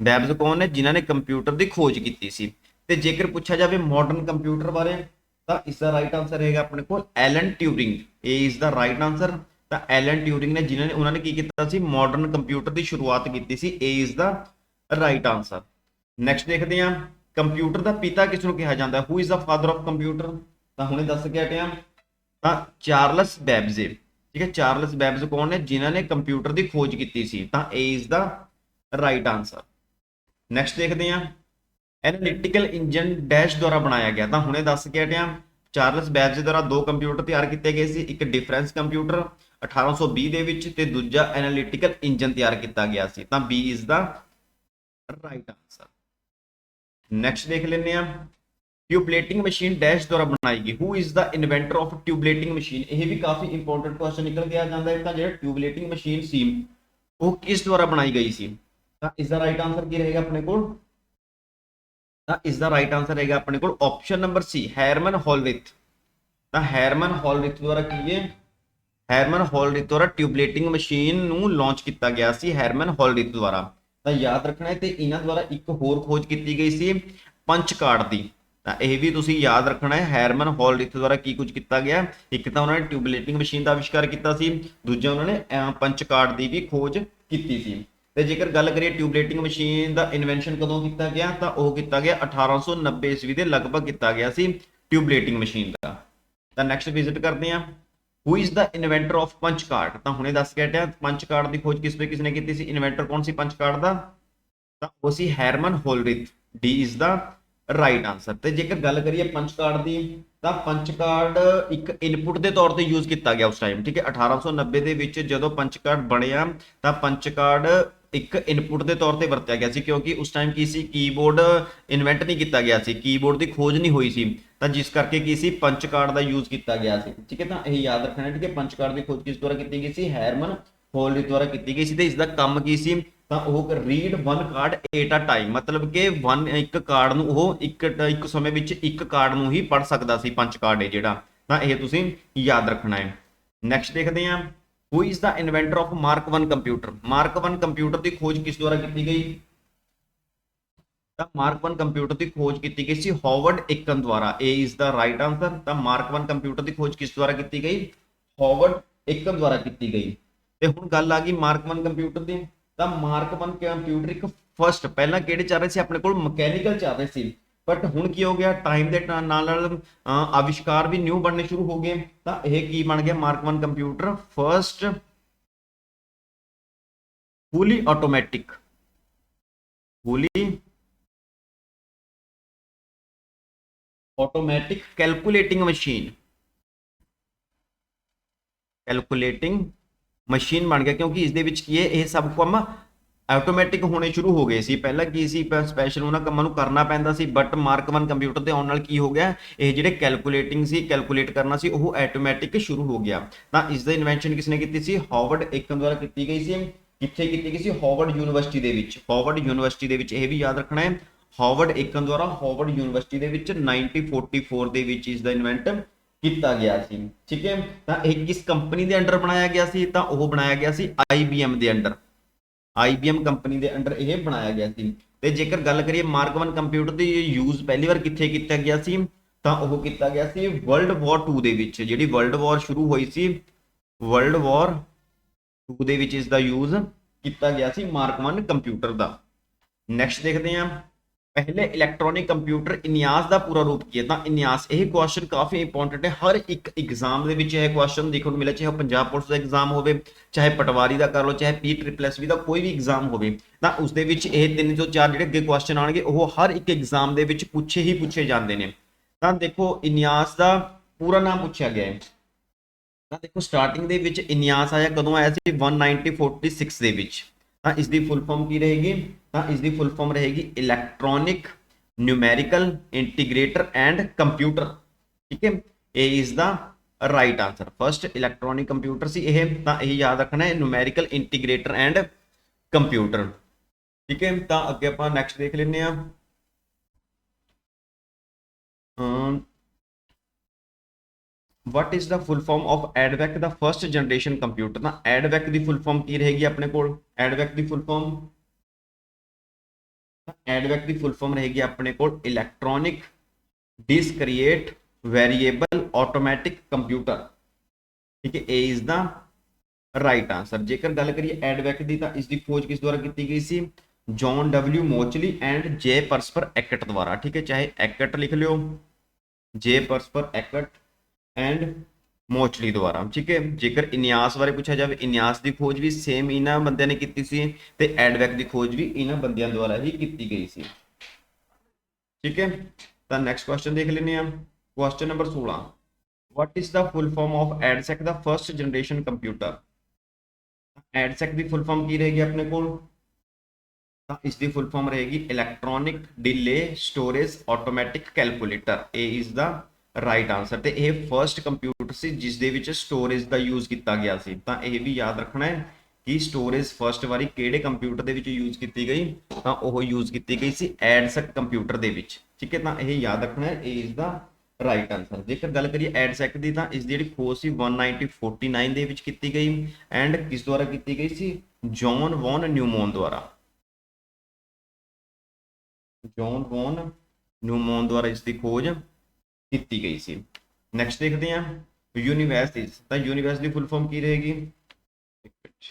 Speaker 1: ਬੈਬਸ ਕੌਣ ਨੇ ਜਿਨ੍ਹਾਂ ਨੇ ਕੰਪਿਊਟਰ ਦੀ ਖੋਜ ਕੀਤੀ ਸੀ। ਤੇ ਜੇਕਰ ਪੁੱਛਿਆ ਜਾਵੇ ਮਾਡਰਨ ਕੰਪਿਊਟਰ ਬਾਰੇ, ਤਾਂ ਇਸ ਦਾ ਰਾਈਟ ਆਨਸਰ ਹੈਗਾ ਆਪਣੇ ਕੋਲ ਐਲਨ ਟਿਊਰਿੰਗ। ਇਹ ਇਸ ਦਾ ਰਾਈਟ ਆਨਸਰ ਤਾਂ ਐਲਨ ਟਿਊਰਿੰਗ ਨੇ ਜਿਨ੍ਹਾਂ ਨੇ, ਉਹਨਾਂ ਨੇ ਕੀ ਕੀਤਾ ਸੀ? ਮਾਡਰਨ ਕੰਪਿਊਟਰ ਦੀ ਸ਼ੁਰੂਆਤ ਕੀਤੀ ਸੀ। ਇਹ ਇਸ ਦਾ ਰਾਈਟ ਆਨਸਰ ਨੈਕਸਟ ਦੇਖਦੇ ਹਾਂ। ਕੰਪਿਊਟਰ ਦਾ ਪਿਤਾ ਕਿਸ ਨੂੰ ਕਿਹਾ ਜਾਂਦਾ? Who is the father of computer ਤਾਂ ਹੁਣੇ ਦੱਸ ਕੇ ਹਟਿਆ ਤਾਂ ਚਾਰਲਸ ਬੈਬਜ਼ੇ। ਠੀਕ ਹੈ, ਚਾਰਲਸ ਬੈਬਜ਼ ਕੌਣ ਨੇ? ਜਿਨ੍ਹਾਂ ਨੇ ਕੰਪਿਊਟਰ ਦੀ ਖੋਜ ਕੀਤੀ ਸੀ। ਤਾਂ ਇਹ ਇਸ ਦਾ ਰਾਈਟ ਆਨਸਰ ਨੈਕਸਟ ਦੇਖਦੇ ਹਾਂ। ਐਨਾਲਿਟੀਕਲ ਇੰਜਨ ਡੈਸ਼ ਦੁਆਰਾ ਬਣਾਇਆ ਗਿਆ। ਤਾਂ ਹੁਣੇ ਦੱਸ ਕੇ ਹਟਿਆ। ਚਾਰਲਸ ਬੈਬਜ਼ ਦੁਆਰਾ ਦੋ ਕੰਪਿਊਟਰ ਤਿਆਰ ਕੀਤੇ ਗਏ ਸੀ। ਇੱਕ ਡਿਫਰੈਂਸ ਕੰਪਿਊਟਰ 1820 ਦੇ ਵਿੱਚ ਤੇ ਦੂਜਾ ਐਨਾਲਿਟੀਕਲ ਇੰਜਨ ਤਿਆਰ ਕੀਤਾ ਗਿਆ ਸੀ। ਤਾਂ ਬੀ ਇਸ ਦਾ ਰਾਈਟ ਆਨਸਰ ਨੈਕਸਟ ਦੇਖ ਲੈਂਦੇ ਆ ਟਿਊਬਲੇਟਿੰਗ ਮਸ਼ੀਨ ਡੈਸ਼ ਦੁਆਰਾ ਬਣਾਈ ਗਈ who is the inventor of tabulating machine ਇਹ ਵੀ ਕਾਫੀ ਇੰਪੋਰਟੈਂਟ ਕੁਐਸਚਨ ਨਿਕਲ ਕੇ ਆ ਜਾਂਦਾ ਹੈ। ਤਾਂ ਜਿਹੜਾ ਟਿਊਬਲੇਟਿੰਗ ਮਸ਼ੀਨ ਸੀ, ਉਹ ਕਿਸ ਦੁਆਰਾ ਬਣਾਈ ਗਈ ਸੀ? ਤਾਂ ਇਸ ਦਾ ਰਾਈਟ ਆਨਸਰ ਕੀ ਰਹੇਗਾ ਆਪਣੇ ਕੋਲ? ਤਾਂ ਇਸ ਦਾ ਰਾਈਟ ਆਨਸਰ ਰਹੇਗਾ ਆਪਣੇ ਕੋਲ option number C Herman Hollerith ਤਾਂ ਹੈਰਮਨ ਹੋਲਰਿਥ ਦੁਆਰਾ ਕੀ ਹੈ? ਹੈਰਮਨ ਹੋਲਰਿਥ ਦੁਆਰਾ ਟਿਊਬਲੇਟਿੰਗ ਮਸ਼ੀਨ ਨੂੰ ਲਾਂਚ ਕੀਤਾ ਗਿਆ ਸੀ ਹੈਰਮਨ ਹੋਲਰਿਥ ਦੁਆਰਾ। ਤਾਂ ਯਾਦ ਰੱਖਣਾ ਹੈ ਤੇ ਇਹਨਾਂ ਦੁਆਰਾ ਇੱਕ ਹੋਰ ਖੋਜ ਕੀਤੀ ਗਈ ਸੀ ਪੰਚ ਕਾਰਡ ਦੀ। ਤਾਂ ਇਹ ਵੀ ਤੁਸੀਂ ਯਾਦ ਰੱਖਣਾ ਹੈ ਹੈਰਮਨ ਹੋਲਰਿਥ ਦੁਆਰਾ ਕੀ ਕੁਝ ਕੀਤਾ ਗਿਆ ਇੱਕ ਤਾਂ ਉਹਨਾਂ ਨੇ ਟਿਊਬਲੇਟਿੰਗ ਮਸ਼ੀਨ ਦਾ ਆਵਿਸ਼ਕਾਰ ਕੀਤਾ ਸੀ ਦੂਜਾ ਉਹਨਾਂ ਨੇ ਅਹ, ਪੰਚ ਕਾਰਡ ਦੀ ਵੀ ਖੋਜ ਕੀਤੀ ਸੀ। ਤੇ ਜੇਕਰ ਗੱਲ ਕਰੀਏ ਟਿਊਬਲੇਟਿੰਗ ਮਸ਼ੀਨ ਦਾ ਇਨਵੈਂਸ਼ਨ ਕਦੋਂ ਕੀਤਾ ਗਿਆ ਤਾਂ ਉਹ ਕੀਤਾ ਗਿਆ 1890 ਈਸਵੀ ਦੇ ਲਗਭਗ ਕੀਤਾ ਗਿਆ ਸੀ ਟਿਊਬਲੇਟਿੰਗ ਮਸ਼ੀਨ ਦਾ। ਤਾਂ ਨੈਕਸਟ ਵਿਜ਼ਿਟ ਕਰਦੇ ਹਾਂ। Who is the inventor of punch card ਤਾਂ ਹੁਣੇ ਦੱਸ ਕੇ ਹਟਿਆ ਪੰਚ ਕਾਰਡ ਦੀ ਖੋਜ ਕਿਸ ਵੇ ਕਿਸ ਨੇ ਕੀਤੀ ਸੀ? ਇਨਵੈਂਟਰ ਕੌਣ ਸੀ ਪੰਚ ਕਾਰਡ ਦਾ? ਤਾਂ ਉਹ ਸੀ Herman Hollerith D is the right answer ਤੇ ਜੇਕਰ ਗੱਲ ਕਰੀਏ ਪੰਚ ਕਾਰਡ ਦੀ, ਤਾਂ ਪੰਚ ਕਾਰਡ ਇੱਕ ਇਨਪੁਟ ਦੇ ਤੌਰ ਤੇ ਯੂਜ਼ ਕੀਤਾ ਗਿਆ ਉਸ ਟਾਈਮ ਠੀਕ ਹੈ? 1890 ਦੇ ਵਿੱਚ ਜਦੋਂ ਪੰਚ ਕਾਰਡ ਬਣਿਆ, ਤਾਂ ਪੰਚ ਕਾਰਡ ਇੱਕ ਇਨਪੁਟ ਦੇ ਤੌਰ ਤੇ ਵਰਤਿਆ ਗਿਆ ਸੀ, ਕਿਉਂਕਿ ਉਸ ਟਾਈਮ ਕੀ ਸੀ? ਕੀਬੋਰਡ ਇਨਵੈਂਟ ਨਹੀਂ ਕੀਤਾ ਗਿਆ ਸੀ ਕੀਬੋਰਡ ਦੀ ਖੋਜ ਨਹੀਂ ਹੋਈ ਸੀ, ਤਾਂ ਜਿਸ ਕਰਕੇ ਕੀ ਸੀ? ਪੰਚ ਕਾਰਡ ਦਾ ਯੂਜ਼ ਕੀਤਾ ਗਿਆ ਸੀ, ਠੀਕ ਹੈ? ਤਾਂ ਇਹ ਯਾਦ ਰੱਖਣਾ ਹੈ ਠੀਕ ਹੈ? ਪੰਚ ਕਾਰਡ ਦੀ ਖੋਜ ਕਿਸ ਦੁਆਰਾ ਕੀਤੀ ਗਈ ਸੀ? ਹੈਰਮਨ ਹੋਲਰੀ ਦੁਆਰਾ ਕੀਤੀ ਗਈ ਸੀ ਤੇ ਇਸ ਦਾ ਕੰਮ ਕੀ ਸੀ? ਤਾਂ ਉਹ read one card at a time ਮਤਲਬ ਕਿ ਵਨ ਇੱਕ ਕਾਰਡ ਨੂੰ ਉਹ ਇੱਕ ਇੱਕ ਸਮੇਂ ਵਿੱਚ ਇੱਕ ਕਾਰਡ ਨੂੰ ਹੀ ਪੜ ਸਕਦਾ ਸੀ, ਪੰਜ ਕਾਰਡ ਹੈ ਜਿਹੜਾ। ਤਾਂ ਇਹ ਤੁਸੀਂ ਯਾਦ ਰੱਖਣਾ ਹੈ। ਨੈਕਸਟ ਦੇਖਦੇ ਹਾਂ। Who is the inventor of mark 1 computer mark 1 computer ਦੀ ਖੋਜ ਕਿਸ ਦੁਆਰਾ ਕੀਤੀ ਗਈ? ਤਾਂ ਮਾਰਕ 1 ਕੰਪਿਊਟਰ ਦੀ ਖੋਜ ਕੀਤੀ ਗਈ ਸੀ ਹਾਵਰਡ ਏਕਨ ਦੁਆਰਾ। A is the right answer ਤਾਂ ਮਾਰਕ 1 ਕੰਪਿਊਟਰ ਦੀ ਖੋਜ ਕਿਸ ਦੁਆਰਾ ਕੀਤੀ ਗਈ? ਹਾਵਰਡ ਏਕਨ ਦੁਆਰਾ ਕੀਤੀ ਗਈ। ਤੇ ਹੁਣ ਗੱਲ ਆ ਗਈ ਮਾਰਕ 1 ਕੰਪਿਊਟਰ ਦੀ। ਤਾਂ ਮਾਰਕ 1 ਕੰਪਿਊਟਰ ਇੱਕ ਫਰਸਟ ਪਹਿਲਾਂ ਕਿਹੜੇ ਚੱਲ ਰਹੇ ਸੀ? ਆਪਣੇ ਕੋਲ ਮਕੈਨੀਕਲ ਚੱਲ ਰਹੇ ਸੀ। ਬਟ ਹੁਣ ਕੀ ਹੋ ਗਿਆ? ਟਾਈਮ ਦੇ ਨਾਲ ਨਾਲ ਅ, ਆਵਿਸ਼ਕਾਰ ਵੀ ਨਿਊ ਬਣਨੇ ਸ਼ੁਰੂ ਹੋ ਗਏ। ਤਾਂ ਇਹ ਕੀ ਬਣ ਗਿਆ? Mark 1 computer first fully automatic fully automatic calculating machine calculating machine ਬਣ ਗਿਆ ਕਿਉਂਕਿ ਇਸ ਦੇ ਵਿੱਚ ਕੀ ਹੈ, ਇਹ ਸਭ ਕੰਮ ਆਟੋਮੈਟਿਕ ਹੋਣੇ ਸ਼ੁਰੂ ਹੋ ਗਏ ਸੀ। ਪਹਿਲਾਂ ਕੀ ਸੀ ਸਪੈਸ਼ਲ ਉਹਨਾਂ ਕੰਮਾਂ ਨੂੰ ਕਰਨਾ ਪੈਂਦਾ ਸੀ ਬਟ ਮਾਰਕ 1 ਕੰਪਿਊਟਰ ਦੇ ਆਉਣ ਨਾਲ ਕੀ ਹੋ ਗਿਆ, ਇਹ ਜਿਹੜੇ ਕੈਲਕੂਲੇਟਿੰਗ ਸੀ ਕੈਲਕੂਲੇਟ ਕਰਨਾ ਸੀ, ਉਹ ਆਟੋਮੈਟਿਕ ਸ਼ੁਰੂ ਹੋ ਗਿਆ। ਤਾਂ ਇਸ ਦਾ ਇਨਵੈਂਸ਼ਨ ਕਿਸਨੇ ਕੀਤੀ ਸੀ? ਹਾਰਵਰਡ ਏਕਮ ਦੁਆਰਾ ਕੀਤੀ ਗਈ ਸੀ। ਕਿੱਥੇ ਕੀਤੀ ਗਈ ਸੀ? ਹਾਵਰਡ ਯੂਨੀਵਰਸਿਟੀ ਦੇ ਵਿੱਚ। ਹਾਵਰਡ ਯੂਨੀਵਰਸਿਟੀ ਦੇ ਵਿੱਚ ਇਹ ਵੀ ਯਾਦ ਰੱਖਣਾ ਹੈ। ਹਾਵਰਡ ਏਕਨ ਦੁਆਰਾ ਹਾਵਰਡ ਯੂਨੀਵਰਸਿਟੀ ਦੇ ਵਿੱਚ 1944 ਦੇ ਵਿੱਚ ਇਸ ਦਾ ਇਨਵੈਂਟ ਕੀਤਾ ਗਿਆ ਸੀ, ਠੀਕ ਹੈ? ਤਾਂ ਇਹ ਕਿਸ ਕੰਪਨੀ ਦੇ ਅੰਡਰ ਬਣਾਇਆ ਗਿਆ ਸੀ? ਤਾਂ ਉਹ ਬਣਾਇਆ ਗਿਆ ਸੀ IBM ਦੇ ਅੰਡਰ IBM ਕੰਪਨੀ ਦੇ ਅੰਡਰ ਇਹ ਬਣਾਇਆ ਗਿਆ ਸੀ। ਤੇ ਜੇਕਰ ਗੱਲ ਕਰੀਏ ਮਾਰਕ 1 ਕੰਪਿਊਟਰ ਦੀ ਯੂਜ਼ ਪਹਿਲੀ ਵਾਰ ਕਿੱਥੇ ਕੀਤਾ ਗਿਆ ਸੀ, ਤਾਂ ਉਹ ਕੀਤਾ ਗਿਆ ਸੀ ਵਰਲਡ ਵਾਰ 2 ਦੇ ਵਿੱਚ, ਜਿਹੜੀ ਵਰਲਡ ਵਾਰ ਸ਼ੁਰੂ ਹੋਈ ਸੀ ਵਰਲਡ ਵਾਰ 2 ਦੇ ਵਿੱਚ ਇਸ ਦਾ ਯੂਜ਼ ਕੀਤਾ ਗਿਆ ਸੀ ਮਾਰਕ 1 ਕੰਪਿਊਟਰ ਦਾ। ਨੈਕਸਟ ਦੇਖਦੇ ਹਾਂ। ਪਹਿਲੇ ਇਲੈਕਟ੍ਰੋਨਿਕ ਕੰਪਿਊਟਰ ਇਨਿਆਸ ਦਾ ਪੂਰਾ ਰੂਪ ਕੀ ਹੈ ਤਾਂ ਇਨਿਆਸ ਇਹ ਕੁਐਸਚਨ ਕਾਫੀ ਇੰਪੋਰਟੈਂਟ ਹੈ ਹਰ ਇੱਕ ਐਗਜ਼ਾਮ ਦੇ ਵਿੱਚ ਇਹ ਕੁਐਸਚਨ ਦੇਖਣ ਨੂੰ ਮਿਲਿਆ ਚਾਹੇ ਉਹ ਪੰਜਾਬ ਪੁਲਿਸ ਦਾ ਐਗਜ਼ਾਮ ਹੋਵੇ ਚਾਹੇ ਪਟਵਾਰੀ ਦਾ ਕਰ ਲਓ ਚਾਹੇ ਪੀ ਟ੍ਰਿਪਲ ਐਸ ਵੀ ਦਾ ਕੋਈ ਵੀ ਐਗਜ਼ਾਮ ਹੋਵੇ ਤਾਂ ਉਸ ਦੇ ਵਿੱਚ ਇਹ ਤਿੰਨ ਤੋਂ ਚਾਰ ਜਿਹੜੇ ਅੱਗੇ ਕੁਐਸਚਨ ਆਣਗੇ ਉਹ ਹਰ ਇੱਕ ਐਗਜ਼ਾਮ ਦੇ ਵਿੱਚ ਪੁੱਛੇ ਹੀ ਪੁੱਛੇ ਜਾਂਦੇ ਨੇ ਤਾਂ ਦੇਖੋ ਇਨਿਆਸ ਦਾ ਪੂਰਾ ਨਾਮ ਪੁੱਛਿਆ ਗਿਆ ਹੈ ਤਾਂ ਦੇਖੋ ਸਟਾਰਟਿੰਗ ਦੇ ਵਿੱਚ ਇਨਿਆਸ ਆਇਆ ਕਦੋਂ ਆਇਆ ਸੀ 1946 ਦੇ ਵਿੱਚ ਤਾਂ ਇਸ ਦੀ ਫੁੱਲ ਫਾਰਮ ਕੀ ਰਹੇਗੀ? ਤਾਂ ਇਸ ਦੀ ਫੁੱਲ ਫਾਰਮ ਰਹੇਗੀ electronic numerical integrator and computer ਠੀਕ ਹੈ? ਇਹ ਇਸ ਦਾ right answer first electronic computer ਸੀ ਇਹ, ਤਾਂ ਇਹ ਯਾਦ ਰੱਖਣਾ ਹੈ ਨਿਊਮੈਰੀਕਲ ਇੰਟੀਗ੍ਰੇਟਰ ਐਂਡ ਕੰਪਿਊਟਰ ਠੀਕ ਹੈ? ਤਾਂ ਅੱਗੇ ਆਪਾਂ ਨੈਕਸਟ ਦੇਖ ਲੈਂਦੇ ਆ what is the full form of EDVAC the first generation computer ਤਾਂ ਐਡਵੈਕ ਦੀ ਫੁੱਲ ਫਾਰਮ ਕੀ ਰਹੇਗੀ ਆਪਣੇ ਕੋਲ ਐਡਵੈਕ ਦੀ ਫੁੱਲ ਫਾਰਮ ਐਡਵੈਕ ਦੀ ਫੁੱਲ ਫਾਰਮ ਰਹੇਗੀ ਆਪਣੇ ਕੋਲ electronic discrete variable automatic computer ਠੀਕ ਹੈ A is the right answer ਜੇਕਰ ਗੱਲ ਕਰੀਏ ਐਡਵੈਕ ਦੀ ਤਾਂ ਇਸ ਦੀ ਖੋਜ ਕਿਸ ਦੁਆਰਾ ਕੀਤੀ ਗਈ ਸੀ John W Mauchly and J Presper Eckert ਦੁਆਰਾ ਠੀਕ ਹੈ ਚਾਹੇ ਐਕਟ ਲਿਖ ਲਿਓ ਜੇ ਪਰਸਪਰ ਐਕਟ ਐਂਡ ਮੋਚਲੀ ਦੁਆਰਾ, ਠੀਕ ਹੈ? ਜੇਕਰ ਇਨਿਆਸ ਬਾਰੇ ਪੁੱਛਿਆ ਜਾਵੇ, ਇਨਿਆਸ ਦੀ ਖੋਜ ਵੀ ਸੇਮ ਇਹਨਾਂ ਬੰਦਿਆਂ ਨੇ ਕੀਤੀ ਸੀ ਤੇ ਐਡਵੈਕ ਦੀ ਖੋਜ ਵੀ ਇਹਨਾਂ ਬੰਦਿਆਂ ਦੁਆਰਾ ਹੀ ਕੀਤੀ ਗਈ ਸੀ। ਠੀਕ ਹੈ? ਤਾਂ ਨੈਕਸਟ ਕੁਐਸਚਨ ਦੇਖ ਲੈਂਦੇ ਹਾਂ। Question number 16 what is the full form of EDSAC the first generation computer EDSAC the full form ਕੀ ਰਹੇਗੀ ਆਪਣੇ ਕੋਲ? ਤਾਂ ਇਸ ਦੀ ਫੁੱਲ ਫਾਰਮ ਰਹੇਗੀ electronic delay storage automatic calculator ਇਹ ਇਸ ਦਾ ਰਾਈਟ ਆਨਸਰ ਤੇ ਇਹ ਫਰਸਟ ਕੰਪਿਊਟਰ ਸੀ ਜਿਸ ਦੇ ਵਿੱਚ ਸਟੋਰੇਜ ਦਾ ਯੂਜ਼ ਕੀਤਾ ਗਿਆ ਸੀ। ਤਾਂ ਇਹ ਵੀ ਯਾਦ ਰੱਖਣਾ ਹੈ ਕਿ ਸਟੋਰੇਜ ਫਰਸਟ ਵਾਰੀ ਕਿਹੜੇ ਕੰਪਿਊਟਰ ਦੇ ਵਿੱਚ ਯੂਜ਼ ਕੀਤੀ ਗਈ? ਤਾਂ ਉਹ ਯੂਜ਼ ਕੀਤੀ ਗਈ ਸੀ ਐਡਸੈਕ ਕੰਪਿਊਟਰ ਦੇ ਵਿੱਚ। ਠੀਕ ਹੈ, ਤਾਂ ਇਹ ਯਾਦ ਰੱਖਣਾ ਹੈ, ਇਹ ਇਸ ਦਾ ਰਾਈਟ ਆਨਸਰ ਜੇਕਰ ਗੱਲ ਕਰੀਏ ਐਡਸੈਕ ਦੀ, ਤਾਂ ਇਸ ਦੀ ਜਿਹੜੀ ਖੋਜ ਸੀ 1949 ਦੇ ਵਿੱਚ ਕੀਤੀ ਗਈ ਐਂਡ ਕਿਸ ਦੁਆਰਾ ਕੀਤੀ ਗਈ ਸੀ? ਜੌਨ ਵੌਨ ਨਿਊਮੋਨ ਦੁਆਰਾ। ਜੌਨ ਵੌਨ ਨਿਊਮੋਨ ਦੁਆਰਾ ਇਸ ਦੀ ਖੋਜ। ਕੀਤੀ ਗਈ ਸੀ ਨੈਕਸਟ ਦੇਖਦੇ ਹਾਂ ਯੂਨੀਵਰਸਿਟੀਜ਼ ਤਾਂ ਯੂਨੀਵਰਸਿਟੀ ਦੀ ਫੁੱਲ ਫਾਰਮ ਕੀ ਰਹੇਗੀ ਇੱਕ ਮਿੰਟ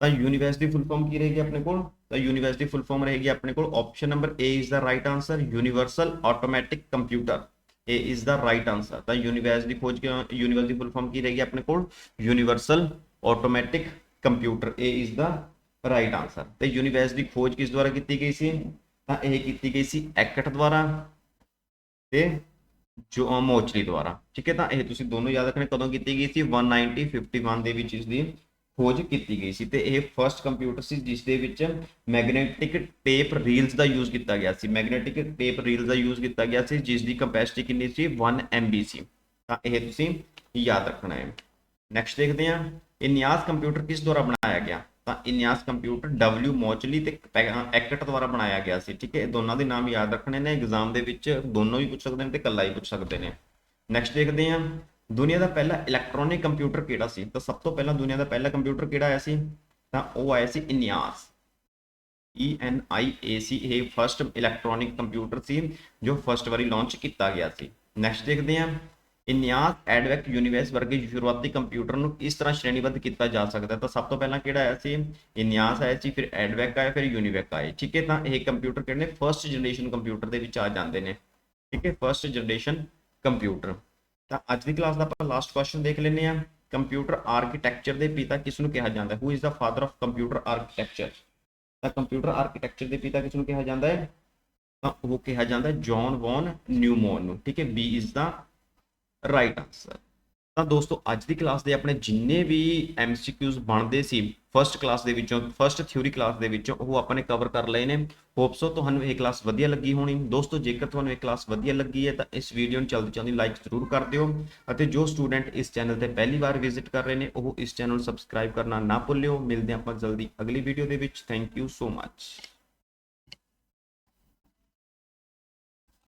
Speaker 1: ਤਾਂ ਯੂਨੀਵਰਸਿਟੀ ਫੁੱਲ ਫਾਰਮ ਕੀ ਰਹੇਗੀ ਆਪਣੇ ਕੋਲ ਤਾਂ ਯੂਨੀਵਰਸਿਟੀ ਫੁੱਲ ਫਾਰਮ ਰਹੇਗੀ ਆਪਣੇ ਕੋਲ option number A is the right answer universal automatic computer A is the right answer ਤਾਂ ਯੂਨੀਵਰਸਿਟੀ ਖੋਜ ਕੇ ਯੂਨੀਵਰਸਿਟੀ ਫੁੱਲ ਫਾਰਮ ਕੀ ਰਹੇਗੀ ਆਪਣੇ ਕੋਲ universal automatic computer A is the right answer ਤੇ ਦੀ ਖੋਜ ਕਿਸ ਦੁਆਰਾ ਕੀਤੀ ਗਈ ਸੀ? ਤਾਂ ਇਹ ਕੀਤੀ ਗਈ ਸੀ ਐਕਟ ਦੁਆਰਾ ਤੇ ਜੋ ਮੋਚਲੀ ਦੁਆਰਾ। ਠੀਕ ਹੈ ਤਾਂ ਇਹ ਤੁਸੀਂ ਦੋਨੋਂ ਯਾਦ ਰੱਖਣੇ ਕਦੋਂ ਕੀਤੀ ਗਈ ਸੀ? 1951 ਦੇ ਵਿੱਚ ਇਸ ਦੀ ਖੋਜ ਕੀਤੀ ਗਈ ਸੀ ਤੇ ਇਹ ਫਰਸਟ ਕੰਪਿਊਟਰ ਸੀ ਜਿਸ ਦੇ ਵਿੱਚ ਮੈਗਨੈਟਿਕ ਟੇਪ ਰੀਲਸ ਦਾ ਯੂਜ਼ ਕੀਤਾ ਗਿਆ ਸੀ। ਮੈਗਨੈਟਿਕ ਟੇਪ ਰੀਲਸ ਦਾ ਯੂਜ਼ ਕੀਤਾ ਗਿਆ ਸੀ ਜਿਸ ਦੀ ਕਪੈਸਿਟੀ ਕਿੰਨੀ ਸੀ? 1 MB ਸੀ। ਤਾਂ ਇਹ ਤੁਸੀਂ ਯਾਦ ਰੱਖਣਾ ਹੈ। ਨੈਕਸਟ ਦੇਖਦੇ ਹਾਂ। ਇਹ ਨਿਆਸ ਕੰਪਿਊਟਰ ਕਿਸ ਦੁਆਰਾ ਬਣਾਇਆ ਗਿਆ? ਤਾਂ ਇਨਿਆਸ ਕੰਪਿਊਟਰ W ਮੋਚਲੀ ਤੇ ਐਕਟ ਦੁਆਰਾ ਬਣਾਇਆ ਗਿਆ ਸੀ, ਠੀਕ ਹੈ? ਇਹ ਦੋਨਾਂ ਦੇ ਨਾਮ ਯਾਦ ਰੱਖਣੇ ਨੇ ਐਗਜ਼ਾਮ ਦੇ ਵਿੱਚ ਦੋਨੋਂ ਵੀ ਪੁੱਛ ਸਕਦੇ ਨੇ ਤੇ ਇਕੱਲਾ ਹੀ ਪੁੱਛ ਸਕਦੇ ਨੇ। ਨੈਕਸਟ ਦੇਖਦੇ ਹਾਂ। ਦੁਨੀਆ ਦਾ ਪਹਿਲਾ ਇਲੈਕਟ੍ਰੋਨਿਕ ਕੰਪਿਊਟਰ ਕਿਹੜਾ ਸੀ? ਤਾਂ ਸਭ ਤੋਂ ਪਹਿਲਾਂ ਦੁਨੀਆ ਦਾ ਪਹਿਲਾ ਕੰਪਿਊਟਰ ਕਿਹੜਾ ਆਇਆ ਸੀ? ਤਾਂ ਉਹ ਆਇਆ ਸੀ ਇਨਿਆਸ। ਈ N ਆਈ ਏ ਸੀ ਇਹ ਫਰਸਟ ਇਲੈਕਟ੍ਰੋਨਿਕ ਕੰਪਿਊਟਰ ਸੀ, ਜੋ ਫਰਸਟ ਵਾਰੀ ਲਾਂਚ ਕੀਤਾ ਗਿਆ ਸੀ। ਨੈਕਸਟ ਦੇਖਦੇ ਹਾਂ। ਇਨਿਆਸ ਐਡਵੈਕ ਯੂਨੀਵਰਸ ਵਰਗੇ ਸ਼ੁਰੂਆਤੀ ਕੰਪਿਊਟਰ ਨੂੰ ਇਸ ਤਰ੍ਹਾਂ ਸ਼੍ਰੇਣੀਬੱਧ ਕੀਤਾ ਜਾ ਸਕਦਾ ਤਾਂ ਸਭ ਤੋਂ ਪਹਿਲਾਂ ਕਿਹੜਾ ਆਇਆ ਸੀ? ਇਨਿਆਸ ਆਇਆ ਸੀ, ਫਿਰ ਐਡਵੈਕ ਆਇਆ, ਫਿਰ ਯੂਨੀਵੈਕ ਆਏ ਠੀਕ ਹੈ, ਤਾਂ ਇਹ ਕੰਪਿਊਟਰ ਕਿਹੜੇ ਨੇ? ਫਰਸਟ ਜਨਰੇਸ਼ਨ ਕੰਪਿਊਟਰ ਦੇ ਵਿੱਚ ਆ ਜਾਂਦੇ ਨੇ। ਠੀਕ ਹੈ ਫਰਸਟ ਜਨਰੇਸ਼ਨ ਕੰਪਿਊਟਰ ਤਾਂ ਅੱਜ ਦੀ ਕਲਾਸ ਦਾ ਆਪਾਂ ਲਾਸਟ ਕੁਐਸਚਨ ਦੇਖ ਲੈਂਦੇ ਹਾਂ। ਕੰਪਿਊਟਰ ਆਰਕੀਟੈਕਚਰ ਦੇ ਪਿਤਾ ਕਿਸ ਨੂੰ ਕਿਹਾ ਜਾਂਦਾ ਹੈ? Who is the father of computer architecture ਤਾਂ ਕੰਪਿਊਟਰ ਆਰਕੀਟੈਕਚਰ ਦੇ ਪਿਤਾ ਕਿਸ ਨੂੰ ਕਿਹਾ ਜਾਂਦਾ ਹੈ? ਤਾਂ ਉਹ ਕਿਹਾ ਜਾਂਦਾ ਹੈ ਜੌਨ ਵੌਨ ਨਿਊਮੋਨ ਨੂੰ। ਠੀਕ ਹੈ B is the right answer ਤਾਂ ਦੋਸਤੋ, ਅੱਜ ਦੀ ਕਲਾਸ ਦੇ ਆਪਣੇ ਜਿੰਨੇ ਵੀ ਐਮਸੀਕਿਊਜ਼ ਬਣਦੇ ਸੀ ਫਰਸਟ ਕਲਾਸ ਦੇ ਵਿੱਚੋਂ ਫਰਸਟ ਥਿਊਰੀ ਕਲਾਸ ਦੇ ਵਿੱਚੋਂ, ਉਹ ਆਪਾਂ ਨੇ ਕਵਰ ਕਰ ਲਏ ਨੇ। ਹੋਪ ਸੋ ਤੁਹਾਨੂੰ ਇਹ ਕਲਾਸ ਵਧੀਆ ਲੱਗੀ ਹੋਣੀ। ਦੋਸਤੋ, ਜੇਕਰ ਤੁਹਾਨੂੰ ਇਹ ਕਲਾਸ ਵਧੀਆ ਲੱਗੀ ਹੈ, ਤਾਂ ਇਸ ਵੀਡੀਓ ਨੂੰ ਜਲਦੀ ਜਲਦੀ ਲਾਈਕ ਜ਼ਰੂਰ ਕਰ ਦਿਓ। ਅਤੇ ਜੋ ਸਟੂਡੈਂਟ ਇਸ ਚੈਨਲ ਤੇ ਪਹਿਲੀ ਵਾਰ ਵਿਜ਼ਿਟ ਕਰ ਰਹੇ ਨੇ, ਉਹ ਇਸ ਚੈਨਲ ਨੂੰ ਸਬਸਕ੍ਰਾਈਬ ਕਰਨਾ ਨਾ ਭੁੱਲਿਓ। ਮਿਲਦੇ ਹਾਂ ਆਪਾਂ ਜਲਦੀ ਅਗਲੀ ਵੀਡੀਓ ਦੇ ਵਿੱਚ। Thank you so much